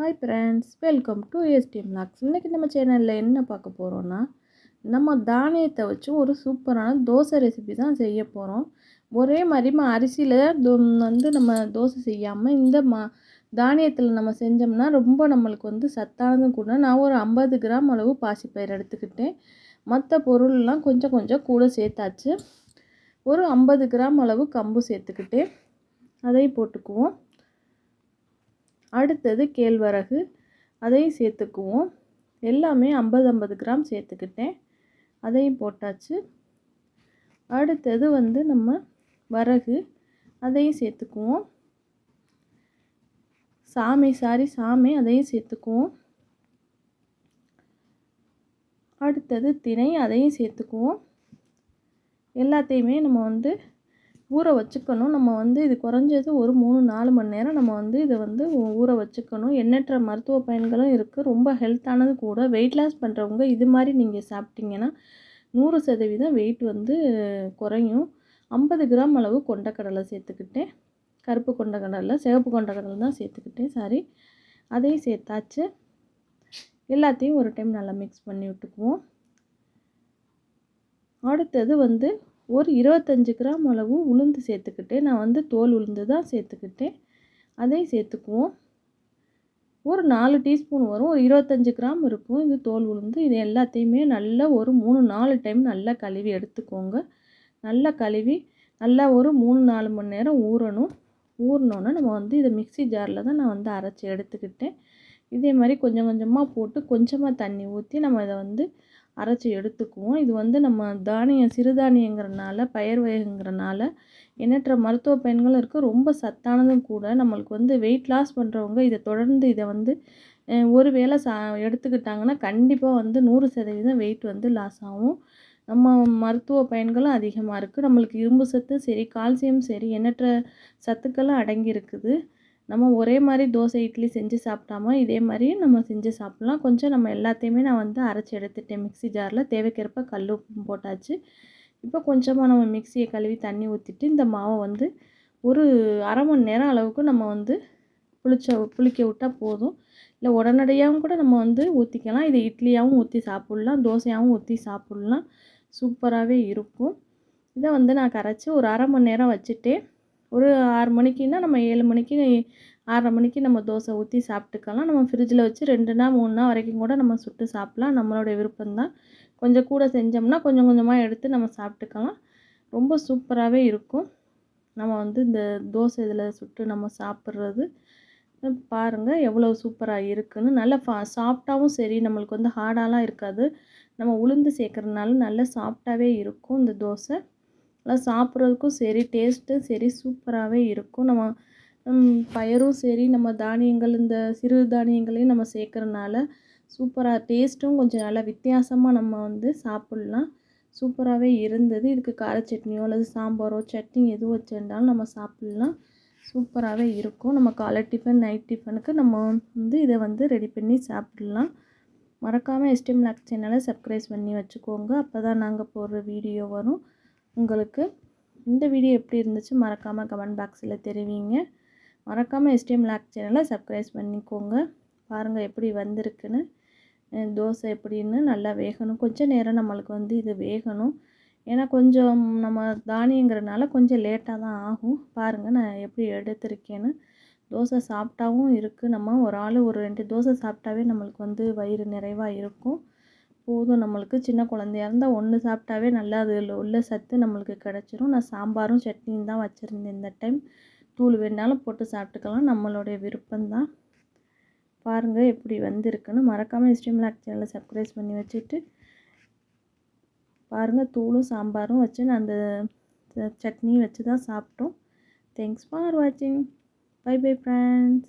Hi friends welcome to SDM logs இன்றைக்கி நம்ம சேனலில் என்ன பார்க்க போகிறோன்னா நம்ம தானியத்தை வச்சு ஒரு சூப்பரான தோசை ரெசிபி தான் செய்ய போகிறோம் ஒரே மாதிரி அரிசியில் வந்து நம்ம தோசை செய்யாமல் இந்த மா தானியத்தில் நம்ம செஞ்சோம்னா ரொம்ப நம்மளுக்கு வந்து சத்தானதும் கூட. நான் ஒரு ஐம்பது கிராம் அளவு பாசிப்பயிர் எடுத்துக்கிட்டேன். மற்ற பொருள்லாம் கொஞ்சம் கொஞ்சம் கூட சேர்த்தாச்சு. ஒரு ஐம்பது கிராம் அளவு கம்பு சேர்த்துக்கிட்டு அதையும் போட்டுக்குவோம். அடுத்தது கேழ்வரகு. அதையும் சேர்த்துக்குவோம். எல்லாமே ஐம்பது ஐம்பது கிராம் சேர்த்துக்கிட்டேன். அதையும் போட்டாச்சு. அடுத்தது வந்து நம்ம வரகு. அதையும் சேர்த்துக்குவோம். சாமை சாரி சாமை அதையும் சேர்த்துக்குவோம். அடுத்தது திணை அதையும் சேர்த்துக்குவோம். எல்லாத்தையுமே நம்ம வந்து ஊற வச்சுக்கணும். நம்ம வந்து இது குறைஞ்சது ஒரு மூணு நாலு மணி நேரம் நம்ம வந்து இதை வந்து ஊற வச்சுக்கணும். எண்ணற்ற மருத்துவ பயன்களும் இருக்குது ரொம்ப ஹெல்த்தானது கூட. வெயிட் லாஸ் பண்ணுறவங்க இது மாதிரி நீங்கள் சாப்பிட்டிங்கன்னா நூறு சதவீதம் வெயிட் வந்து குறையும். ஐம்பது கிராம் அளவு கொண்டக்கடலை சேர்த்துக்கிட்டேன். கருப்பு கொண்டக்கடலை சிவப்பு கொண்டக்கடலை தான் சேர்த்துக்கிட்டேன். சாரி அதையும் சேர்த்தாச்சு. எல்லாத்தையும் ஒரு டைம் நல்லா மிக்ஸ் பண்ணி விட்டுக்குவோம். அடுத்தது வந்து ஒரு இருபத்தஞ்சி கிராம் அளவு உளுந்து சேர்த்துக்கிட்டேன் நான் வந்து தோல் உளுந்து தான் சேர்த்துக்கிட்டேன் அதையும் சேர்த்துக்குவோம். ஒரு நாலு டீஸ்பூன் வரும். ஒரு இருபத்தஞ்சி கிராம் இருக்கும். இது தோல் உளுந்து. இது எல்லாத்தையுமே நல்லா ஒரு மூணு நாலு டைம் நல்லா கழுவி எடுத்துக்கோங்க. நல்லா கழுவி நல்லா ஒரு மூணு நாலு மணி நேரம் ஊறணும். ஊறினோன்னே நம்ம வந்து இதை மிக்சி ஜாரில் தான் நான் வந்து அரைச்சி எடுத்துக்கிட்டேன். இதே மாதிரி கொஞ்சம் கொஞ்சமாக போட்டு கொஞ்சமாக தண்ணி ஊற்றி நம்ம இதை வந்து அரைச்சி எடுத்துக்குவோம். இது வந்து நம்ம தானியம் சிறுதானியங்கிறனால பயிர் வகைங்கிறனால எண்ணற்ற மருத்துவ பயன்களும் இருக்குது ரொம்ப சத்தானதும் கூட நம்மளுக்கு வந்து வெயிட் லாஸ் பண்ணுறவங்க இதை தொடர்ந்து இதை வந்து ஒரு வேளை சா எடுத்துக்கிட்டாங்கன்னா கண்டிப்பாக வந்து நூறு சதவீதம் வெயிட் வந்து லாஸ் ஆகும். நம்ம மருத்துவ பயன்களும் அதிகமாக இருக்குது நம்மளுக்கு இரும்பு சத்து சரி கால்சியம் சரி எண்ணற்ற சத்துக்களும் அடங்கி இருக்குது. நம்ம ஒரே மாதிரி தோசை இட்லி செஞ்சு சாப்பிட்டாமோ இதே மாதிரி நம்ம செஞ்சு சாப்பிட்லாம். கொஞ்சம் நம்ம எல்லாத்தையுமே நான் வந்து அரைச்சி எடுத்துட்டேன். மிக்சி ஜாரில் தேவைக்கிறப்ப கல் உப்பு போட்டாச்சு. இப்போ கொஞ்சமாக நம்ம மிக்சியை கழுவி தண்ணி ஊற்றிட்டு இந்த மாவை வந்து ஒரு அரை மணி நேரம் அளவுக்கு நம்ம வந்து புளிச்ச புளிக்க விட்டால் போதும். இல்லை உடனடியாகவும் கூட நம்ம வந்து ஊற்றிக்கலாம் இது இட்லியாகவும் ஊற்றி சாப்பிட்லாம் தோசையாகவும் ஊற்றி சாப்பிட்லாம். சூப்பராகவே இருக்கும். இதை வந்து நான் கரைச்சி ஒரு அரை மணி நேரம் வச்சுட்டேன். ஒரு ஆறு மணிக்குன்னா நம்ம ஏழு மணிக்கு ஆறரை மணிக்கு நம்ம தோசை ஊற்றி சாப்பிட்டுக்கலாம். நம்ம ஃப்ரிட்ஜில் வச்சு ரெண்டு நாள் மூணு நாள் வரைக்கும் கூட நம்ம சுட்டு சாப்பிட்லாம். நம்மளோட விருப்பம்தான். கொஞ்சம் கூட செஞ்சோம்னா கொஞ்சம் கொஞ்சமாக எடுத்து நம்ம சாப்பிட்டுக்கலாம். ரொம்ப சூப்பராகவே இருக்கும். நம்ம வந்து இந்த தோசை இதில் சுட்டு நம்ம சாப்பிட்றது. பாருங்கள் எவ்வளோ சூப்பராக இருக்குதுன்னு நல்லா ஃபா சாஃப்டாகவும் சரி நம்மளுக்கு வந்து ஹார்டாலாம் இருக்காது. நம்ம உளுந்து சேர்க்குறதுனால நல்லா சாஃப்டாகவே இருக்கும் இந்த தோசை. நல்லா சாப்பிட்றதுக்கும் சரி டேஸ்ட்டும் சரி சூப்பராகவே இருக்கும். நம்ம பயரும் சரி நம்ம தானியங்கள் இந்த சிறு தானியங்களையும் நம்ம சேர்க்குறனால சூப்பராக டேஸ்ட்டும் கொஞ்சம் நல்லா வித்தியாசமாக நம்ம வந்து சாப்பிட்லாம். சூப்பராகவே இருந்தது. இதுக்கு கார சட்னியோ அல்லது சாம்பாரோ சட்னி எது வச்சுருந்தாலும் நம்ம சாப்பிட்லாம். சூப்பராகவே இருக்கும். நம்ம காலை டிஃபன் நைட் டிஃபனுக்கு நம்ம வந்து இதை வந்து ரெடி பண்ணி சாப்பிட்லாம். மறக்காமல் எஸ்டிஎம் லாக் சேனலை சப்ஸ்கிரைப் பண்ணி வச்சுக்கோங்க. அப்போ தான் நாங்கள் போடுற வீடியோ வரும். உங்களுக்கு இந்த வீடியோ எப்படி இருந்துச்சு மறக்காமல் கமெண்ட் பாக்ஸில் தெரிவிங்க. மறக்காமல் எஸ்டிஎம் லாக் சேனலை சப்ஸ்கிரைப் பண்ணிக்கோங்க. பாருங்கள் எப்படி வந்திருக்குன்னு. தோசை எப்படின்னு நல்லா வேகணும். கொஞ்சம் நேரம் நம்மளுக்கு வந்து இது வேகணும். ஏன்னா கொஞ்சம் நம்ம தானியங்கிறனால கொஞ்சம் லேட்டாக தான் ஆகும். பாருங்கள் நான் எப்படி எடுத்திருக்கேன்னு. தோசை சாப்பிட்டாவும் இருக்குது நம்ம ஒரு ஆள் ஒரு ரெண்டு தோசை சாப்பிட்டாவே நம்மளுக்கு வந்து வயிறு நிறைவாக இருக்கும். போதும். நம்மளுக்கு சின்ன குழந்தையா இருந்தால் ஒன்று சாப்பிட்டாவே நல்லா அதில் உள்ள சத்து நம்மளுக்கு கிடச்சிரும். நான் சாம்பாரும் சட்னியும் தான் வச்சுருந்தேன் இந்த டைம். தூள் வேணாலும் போட்டு சாப்பிட்டுக்கலாம். நம்மளுடைய விருப்பம்தான். பாருங்கள் எப்படி வந்திருக்குன்னு. மறக்காமல் ஸ்ட்ரீம் லாக் சேனலை சப்ஸ்கிரைப் பண்ணி வச்சுட்டு பாருங்கள் தூளும் சாம்பாரும் வச்சு நான் அந்த சட்னியும் வச்சு தான் சாப்பிட்டோம். தேங்க்ஸ் ஃபார் வாட்சிங் பை பை ஃப்ரெண்ட்ஸ்